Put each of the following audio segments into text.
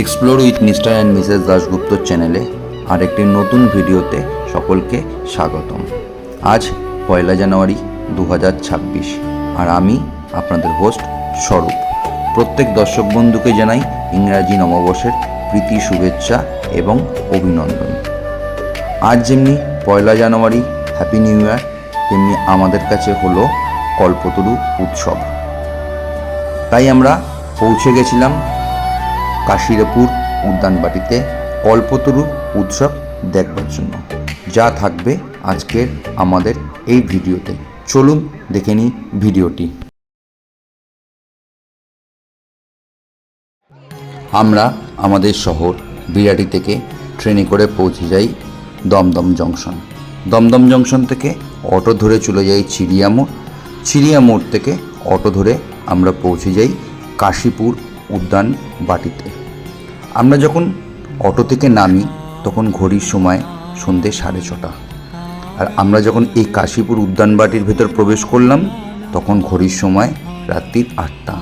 Explore with mister and missus Dasgupta চ্যানেলে আরেকটি নতুন ভিডিওতে সকলকে স্বাগতম। আজ পয়লা জানুয়ারি দু হাজার ছাব্বিশ আর আমি আপনাদের হোস্ট স্বরূপ। প্রত্যেক দর্শক বন্ধুকে জানাই ইংরাজি নববর্ষের প্রীতি, শুভেচ্ছা এবং অভিনন্দন। আজ যেমনি পয়লা জানুয়ারি হ্যাপি নিউ ইয়ার তেমনি আমাদের কাছে হলো কল্পতরু উৎসব। তাই আমরা পৌঁছে গেছিলাম কাশিরাপুর উদ্যানবাটিতে কল্পতরু উৎসব দেখবার জন্য। যা থাকবে আজকের আমাদের এই ভিডিওতে। চলুন দেখে নিই ভিডিওটি। আমরা আমাদের শহর বিরাটি থেকে ট্রেনে করে পৌঁছে যাই দমদম জংশন। দমদম জংশন থেকে অটো ধরে চলে যাই চিড়িয়া মোড় চিড়িয়া মোড় থেকে অটো ধরে আমরা পৌঁছে যাই কাশীপুর উদ্যান বাটিতে। আমরা যখন অটো থেকে নামি, তখন ঘড়ির সময় সন্ধে সাড়ে ছটা। আর আমরা যখন এই কাশীপুর উদ্যানবাটির ভেতর প্রবেশ করলাম, তখন ঘড়ির সময় রাত্রির আটটা।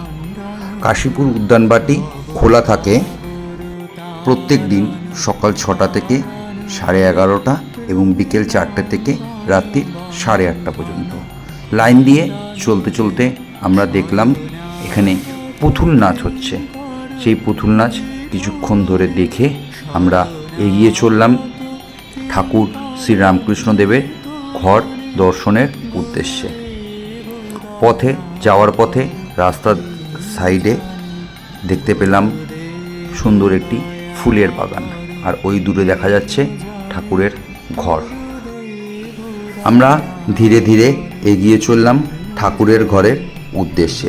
কাশীপুর উদ্যানবাটি খোলা থাকে প্রত্যেক দিন সকাল ছটা থেকে সাড়ে এগারোটা এবং বিকেল চারটে থেকে রাত্রি সাড়ে আটটা পর্যন্ত। লাইন দিয়ে চলতে চলতে আমরা দেখলাম এখানে পুতুল নাচ হচ্ছে। সেই পুতুল নাচ কিছুক্ষণ ধরে দেখে আমরা এগিয়ে চললাম ঠাকুর শ্রীরামকৃষ্ণদেবের ঘর দর্শনের উদ্দেশ্যে। পথে, যাওয়ার পথে রাস্তার সাইডে দেখতে পেলাম সুন্দর একটি ফুলের বাগান আর ওই দূরে দেখা যাচ্ছে ঠাকুরের ঘর। আমরা ধীরে ধীরে এগিয়ে চললাম ঠাকুরের ঘরের উদ্দেশ্যে।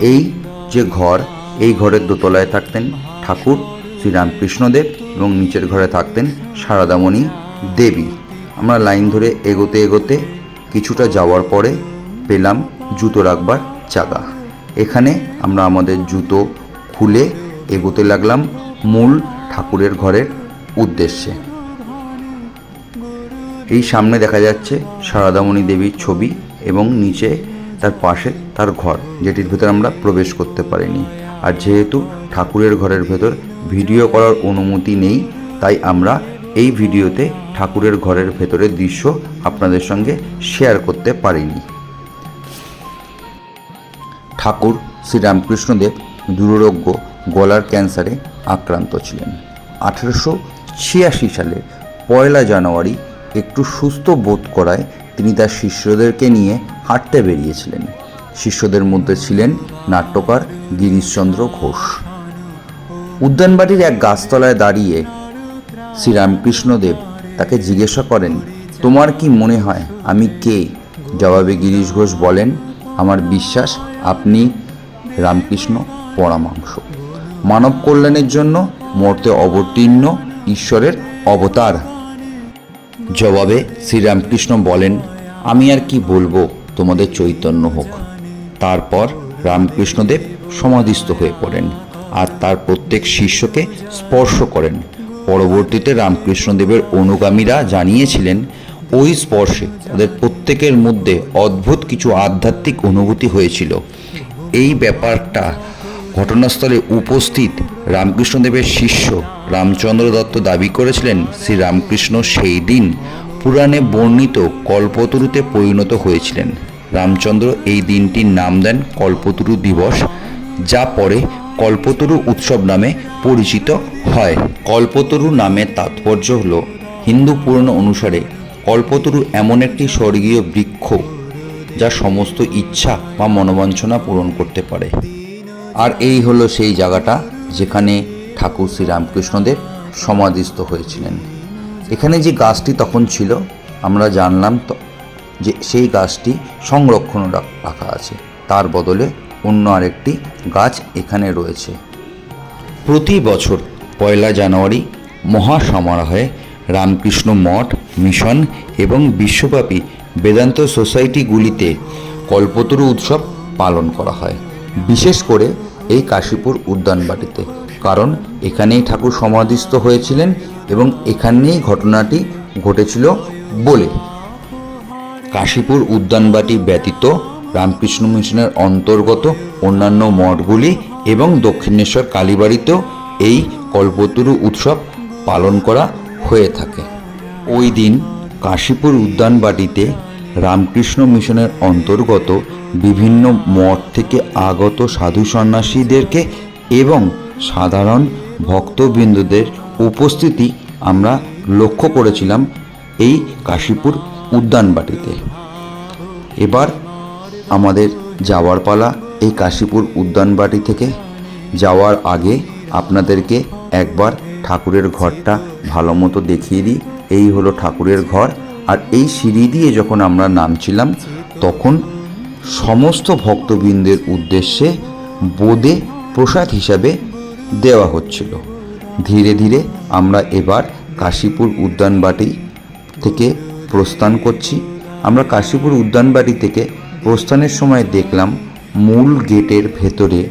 এই যে ঘর, এই ঘরের দোতলায় থাকতেন ঠাকুর, শ্রীরামকৃষ্ণদেব এবং নিচের ঘরে থাকতেন সারদামণি দেবী। আমরা লাইন ধরে এগোতে এগোতে কিছুটা যাওয়ার পরে পেলাম জুতো রাখবার জায়গা এখানে আমরা আমাদের জুতো খুলে এগোতে লাগলাম মূল ঠাকুরের ঘরের উদ্দেশ্যে। এই সামনে দেখা যাচ্ছে সারদামণি দেবীর ছবি এবং নিচে তার পাশে তার ঘর, যেটির ভেতর আমরা প্রবেশ করতে পারিনি। আর যেহেতু ঠাকুরের ঘরের ভেতর ভিডিও করার অনুমতি নেই, তাই আমরা এই ভিডিওতে ঠাকুরের ঘরের ভেতরের দৃশ্য আপনাদের সঙ্গে শেয়ার করতে পারিনি। ঠাকুর শ্রীরামকৃষ্ণদেব দুরারোগ্য গলার ক্যান্সারে আক্রান্ত ছিলেন। আঠেরোশো ছিয়াশি সালে পয়লা জানুয়ারি একটু সুস্থ বোধ করায় তিনি তার শিষ্যদেরকে নিয়ে হাঁটতে বেরিয়েছিলেন। শিষ্যদের মধ্যে ছিলেন নাট্যকার গিরিশচন্দ্র ঘোষ। উদ্যানবাটির এক গাছতলায় দাঁড়িয়ে শ্রীরামকৃষ্ণদেব তাকে জিজ্ঞাসা করেন, তোমার কি মনে হয় আমি কে? জবাবে গিরিশ ঘোষ বলেন, আমার বিশ্বাস আপনি রামকৃষ্ণ পরামাংস। মানব কল্যাণের জন্য মর্তে অবতীর্ণ ঈশ্বরের অবতার। জবাবে শ্রীরামকৃষ্ণ বলেন, আমি আর কি বলব, তোমাদের চৈতন্য হোক। তারপর রামকৃষ্ণদেব সমাধিস্থ হয়ে পড়েন আর তার প্রত্যেক শিষ্যকে স্পর্শ করেন। পরবর্তীতে রামকৃষ্ণদেবের অনুগামীরা জানিয়েছিলেন, ওই স্পর্শে তাদের প্রত্যেকের মধ্যে অদ্ভুত কিছু আধ্যাত্মিক অনুভূতি হয়েছিল। এই ব্যাপারটা ঘটনাস্থলে উপস্থিত রামকৃষ্ণদেবের শিষ্য রামচন্দ্র দত্ত দাবি করেছিলেন শ্রী রামকৃষ্ণ সেই দিন পুরাণে বর্ণিত কল্পতরুতে পরিণত হয়েছিলেন। রামচন্দ্র এই দিনটির নাম দেন কল্পতরু দিবস, যা পরে কল্পতরু উৎসব নামে পরিচিত হয়। কল্পতরু নামের তাৎপর্য হল, হিন্দু পুরাণ অনুসারে কল্পতরু এমন একটি স্বর্গীয় বৃক্ষ, যা সমস্ত ইচ্ছা বা মনোবাঞ্ছনা পূরণ করতে পারে। আর এই হলো সেই জায়গাটা যেখানে ঠাকুর শ্রীরামকৃষ্ণদেব সমাধিস্থ হয়েছিলেন। এখানে যে গাছটি তখন ছিল, আমরা জানলাম তো যে সেই গাছটি সংরক্ষণ রাখা আছে। তার বদলে অন্য আরেকটি গাছ এখানে রয়েছে। প্রতি বছর পয়লা জানুয়ারি মহাসমারোহে রামকৃষ্ণ মঠ, মিশন এবং বিশ্বব্যাপী বেদান্ত সোসাইটিগুলিতে কল্পতরু উৎসব পালন করা হয়। বিশেষ করে এই কাশীপুর উদ্যানবাটিতে, কারণ এখানেই ঠাকুর সমাধিস্থ হয়েছিলেন এবং এখানেই ঘটনাটি ঘটেছিল বলে। কাশীপুর উদ্যানবাটি ব্যতীত রামকৃষ্ণ মিশনের অন্তর্গত অন্যান্য মঠগুলি এবং দক্ষিণেশ্বর কালীবাড়িতেও এই কল্পতরু উৎসব পালন করা হয়ে থাকে। ওই দিন কাশীপুর উদ্যানবাটিতে রামকৃষ্ণ মিশনের অন্তর্গত বিভিন্ন মঠ থেকে আগত সাধু সন্ন্যাসীদেরকে এবং সাধারণ ভক্তবৃন্দদের উপস্থিতি আমরা লক্ষ্য করেছিলাম এই কাশীপুর উদ্যানবাটিতে। এবার আমাদের যাওয়ার পালা এই কাশীপুর উদ্যানবাটি থেকে। যাওয়ার আগে আপনাদেরকে একবার ঠাকুরের ঘরটা ভালো মতো দেখিয়ে দিই। এই হলো ঠাকুরের ঘর। আর এই সিঁড়ি দিয়ে যখন আমরা নামছিলাম, তখন সমস্ত ভক্তবৃন্দের উদ্দেশ্যে বোদে প্রসাদ হিসাবে দেওয়া হচ্ছিল। ধীরে ধীরে আমরা এবার কাশীপুর উদ্যানবাটি থেকে প্রস্থান করছি। আমরা কাশীপুর উদ্যানবাড়ি থেকে প্রস্থানের সময় দেখলাম মূল গেটের ভেতরে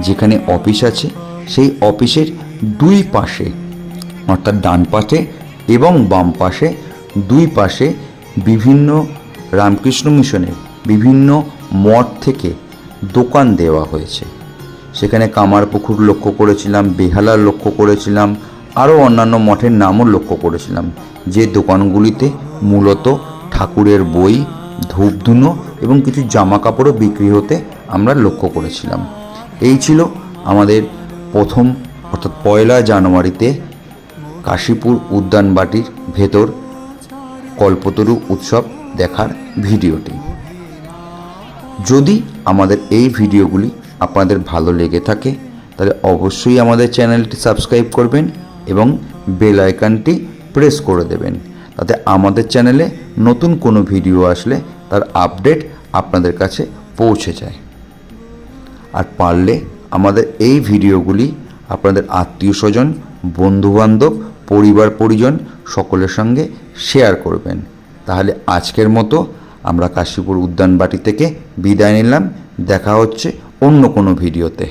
যেখানে অফিস আছে, সেই অফিসের দুই পাশে, অর্থাৎ ডান পাশে এবং বাম পাশে দুই পাশে বিভিন্ন রামকৃষ্ণ মিশনের বিভিন্ন মঠ থেকে দোকান দেওয়া হয়েছে। সেখানে কামারপুকুর লক্ষ্য করেছিলাম বেহালা লক্ষ্য করেছিলাম, আরও অন্যান্য মঠের নামও লক্ষ্য করেছিলাম, যে দোকানগুলিতে মূলত ঠাকুরের বই, ধূপধুনো এবং কিছু জামা কাপড়ও বিক্রি হতে আমরা লক্ষ্য করেছিলাম। এই ছিল আমাদের প্রথম, অর্থাৎ পয়লা জানুয়ারিতে কাশীপুর উদ্যানবাটির ভেতর কল্পতরু উৎসব দেখার ভিডিওটি। যদি আমাদের এই ভিডিওগুলি আপনাদের ভালো লেগে থাকে, তাহলে অবশ্যই আমাদের চ্যানেলটি সাবস্ক্রাইব করবেন এবং বেল আইকনটি প্রেস করে দেবেন, তাতে আমাদের চ্যানেলে নতুন কোনো ভিডিও আসলে তার আপডেট আপনাদের কাছে পৌঁছে যায়। আর পারলে আমাদের এই ভিডিওগুলি আপনাদের আত্মীয় স্বজন, বন্ধুবান্ধব পরিবার পরিজন সকলের সঙ্গে শেয়ার করবেন। তাহলে আজকের মতো আমরা কাশীপুর উদ্যানবাটি থেকে বিদায় নিলাম। দেখা হচ্ছে অন্য কোনো ভিডিওতে।